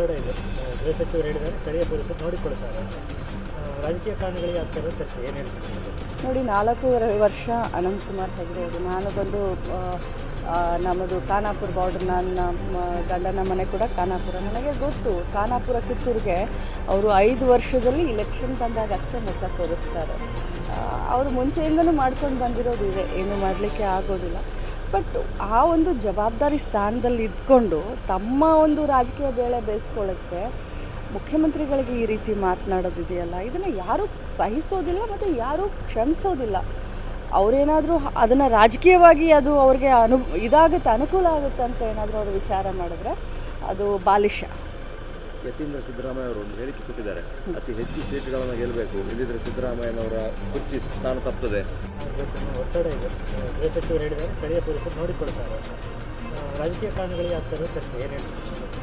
ಒತ್ತಡ ಇದೆ. ಗೃಹ ಸಚಿವರು ಹೇಳಿದ್ದಾರೆ, ಸ್ಥಳೀಯ ಪೊಲೀಸರು ನೋಡಿಕೊಳ್ತಾರೆ ರಾಜಕೀಯ ಕಾರಣಗಳಿಗೆ ಆಗ್ತಾ ಇರೋ ಚರ್ಚೆ ಏನು ಹೇಳ್ತಾರೆ? ನೋಡಿ, ನಾಲ್ಕೂವರೆ ವರ್ಷ ಅನಂತಕುಮಾರ್ ಹೆಗಡೆ ಅವರು ನಾನು ಬಂದು ನಮ್ಮದು ಖಾನಾಪುರ ಬಾರ್ಡರ್ ನನ್ನ ಗಂಡನ ಮನೆ ಕೂಡ ಖಾನಾಪುರ. ನನಗೆ ಗೊತ್ತು, ಖಾನಾಪುರ ಕಿತ್ತೂರಿಗೆ ಅವರು ಐದು ವರ್ಷದಲ್ಲಿ ಇಲೆಕ್ಷನ್ ಬಂದಾಗ ಅಷ್ಟೇ ಮುಖ ತೋರಿಸ್ತಾರೆ. ಅವರು ಮುಂಚೆಯಿಂದಲೂ ಮಾಡ್ಕೊಂಡು ಬಂದಿರೋದು ಇದೆ. ಏನು ಮಾಡಲಿಕ್ಕೆ ಆಗೋದಿಲ್ಲ. ಬಟ್ ಆ ಒಂದು ಜವಾಬ್ದಾರಿ ಸ್ಥಾನದಲ್ಲಿ ಇದ್ಕೊಂಡು ತಮ್ಮ ಒಂದು ರಾಜಕೀಯ ಬೇಳೆ ಬೇಯಿಸ್ಕೊಳ್ಳೋಕ್ಕೆ ಮುಖ್ಯಮಂತ್ರಿಗಳಿಗೆ ಈ ರೀತಿ ಮಾತನಾಡೋದಿದೆಯಲ್ಲ? ಇದನ್ನು ಯಾರೂ ಸಹಿಸೋದಿಲ್ಲ ಮತ್ತು ಯಾರೂ ಕ್ಷಮಿಸೋದಿಲ್ಲ. ಅವರೇನಾದರೂ ಅದನ್ನು ರಾಜಕೀಯವಾಗಿ ಅದು ಅವ್ರಿಗೆ ಅನು, ಇದಾಗುತ್ತೆ, ಅನುಕೂಲ ಆಗುತ್ತೆ ಅಂತ ಏನಾದರೂ ಅವರು ವಿಚಾರ ಮಾಡಿದ್ರೆ ಅದು ಬಾಲಿಶ. ಯತೀಂದ್ರ ಸಿದ್ದರಾಮಯ್ಯ ಅವರು ಒಂದು ಹೇಳಿಕೆ ಕೊಟ್ಟಿದ್ದಾರೆ. ಅತಿ ಹೆಚ್ಚು ಸೀಟ್ಗಳನ್ನು ಗೆಲ್ಲಬೇಕು ಇಲ್ಲಿದ್ರೆ ಸಿದ್ದರಾಮಯ್ಯನವರ ಕುರ್ಚಿ ಸ್ಥಾನ ತಪ್ಪುತ್ತದೆ. ಒತ್ತಡ ಇದೆ. ಗೃಹ ಸಚಿವರು ಹೇಳಿದ್ದಾರೆ. ಸ್ಥಳೀಯ ಪೊಲೀಸರು ನೋಡಿಕೊಳ್ತಾರೆ. ರಾಜಕೀಯ ಕಾರಣಗಳಿಗೆ ಆಗ್ತಾರೆ ಇರೋ ಚರ್ಚೆ ಏನು ಹೇಳ್ತೀವಿ